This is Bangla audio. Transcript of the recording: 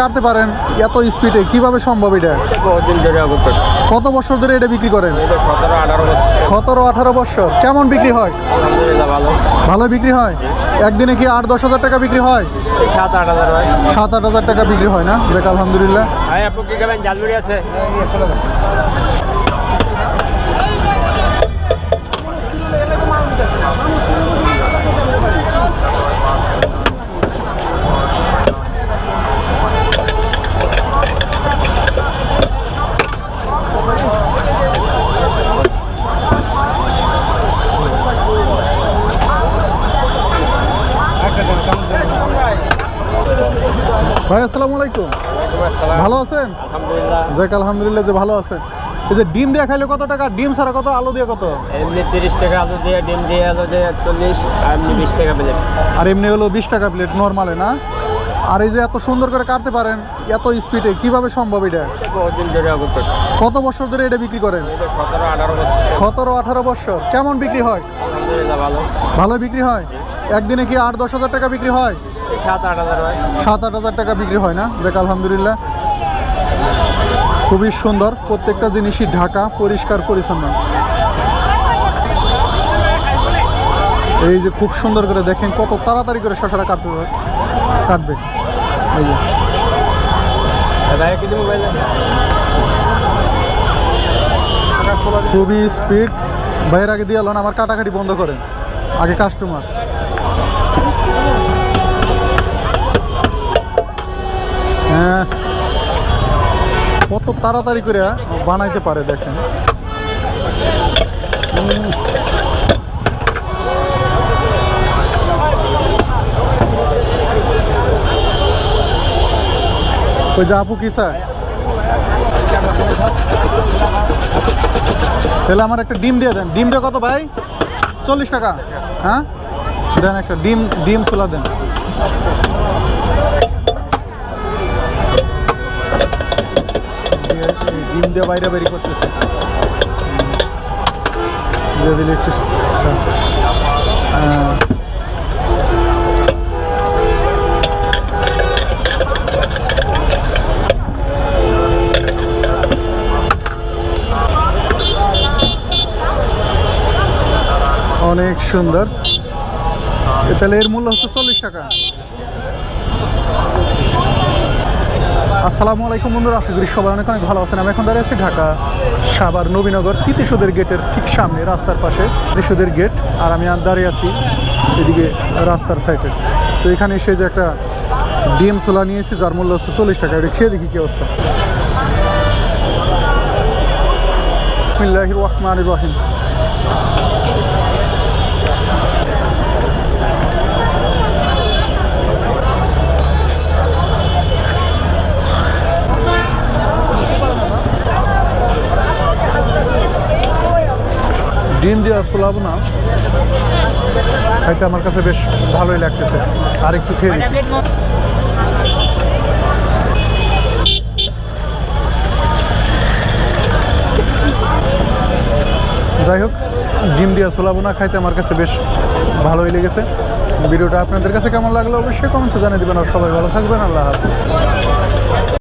কাটতে পারেন? এত স্পিডে কীভাবে সম্ভব এটা? কত বছর ধরে এটা বিক্রি করেন? সতেরো আঠারো বছর। কেমন বিক্রি হয়? ভালো। ভালো বিক্রি হয়? একদিনে কি আট দশ হাজার টাকা বিক্রি হয়? সাত আট হাজার সাত আট হাজার টাকা বিক্রি হয় না? দেখ আলহামদুলিল্লাহ। ভাই আপনি কি খাবেন? জালমুড়ি আছে। ভাই আসসালামু আলাইকুম। ভালো আছেন? আলহামদুলিল্লাহ যাক আলহামদুলিল্লাহ যে ভালো আছেন। এই যে ডিম দিয়ে খাইলে কত টাকা? ডিম ছাড়া কত? আলু দিয়ে কত? এমনি তিরিশ টাকা আলু দিয়ে ডিম দিয়ে আলু দিয়ে চল্লিশ আর এমনি বিশ টাকা প্লেট আর এমনি হলো বিশ টাকা প্লেট নর্মালে না? আর এই যে এত সুন্দর করে কাটতে পারেন এত স্পিডে কীভাবে সম্ভব এটা? কত বছর ধরে এটা বিক্রি করেন? সতেরো আঠারো বছর। কেমন বিক্রি হয়? ভালো। ভালো বিক্রি হয়? একদিনে কি আট দশ হাজার টাকা বিক্রি হয়? সাত আট হাজার টাকা বিক্রি হয় না দেখ আলহামদুলিল্লাহ। খুবই সুন্দর প্রত্যেকটা জিনিসই ঢাকা পরিষ্কার পরিচ্ছন্ন। এই যে খুব সুন্দর করে দেখেন কত তাড়াতাড়ি করে শশাটা কাটতে হবে কাটবে। এই যে। মোবাইল খুবই স্পিড ভাইয়ের আগে দিয়ে আমার কাটাকাটি বন্ধ করেন। আগে কাস্টমার কত তাড়াতাড়ি করে বানাইতে পারে, দেখেন। ওই কি স্যার তাহলে আমার একটা ডিম দিয়ে দেন। ডিমটা কত ভাই? চল্লিশ টাকা। হ্যাঁ? দেন একটা ডিম ডিম ছোলা দেন। দিয়ে- বাইরে বাইরে করতেছে। অনেক সুন্দর। তাহলে এর মূল্য হচ্ছে চল্লিশ টাকা। আসসালামু আলাইকুম বন্ধুরা, আশা করি সবাই অনেক অনেক ভালো আছেন। আমি এখন দাঁড়িয়ে আছি ঢাকা সাবার নবীনগর স্মৃতিসৌধের গেটের ঠিক সামনে, রাস্তার পাশে স্মৃতিসৌধের গেট। আর আমি আর দাঁড়িয়ে আছি এদিকে রাস্তার সাইডে। তো এখানে এসে যে একটা ডিম ছোলা নিয়েছি যার মূল্য হচ্ছে চল্লিশ টাকা। এটা খেয়ে দেখি কি অবস্থা। বিসমিল্লাহির রহিম। ডিম দিয়ে ফুলাবো না। খাইতে আমার কাছে বেশ ভালোই লাগতেছে। আর একটু খেয়ে যাই হোক, ডিম দিয়ে ছোলাবো না, খাইতে আমার কাছে বেশ ভালোই লেগেছে। ভিডিওটা আপনাদের কাছে কেমন লাগল অবশ্যই কমেন্টসে জানিয়ে দেবেন। আর সবাই ভালো থাকবেন, আল্লাহ হাফিজ।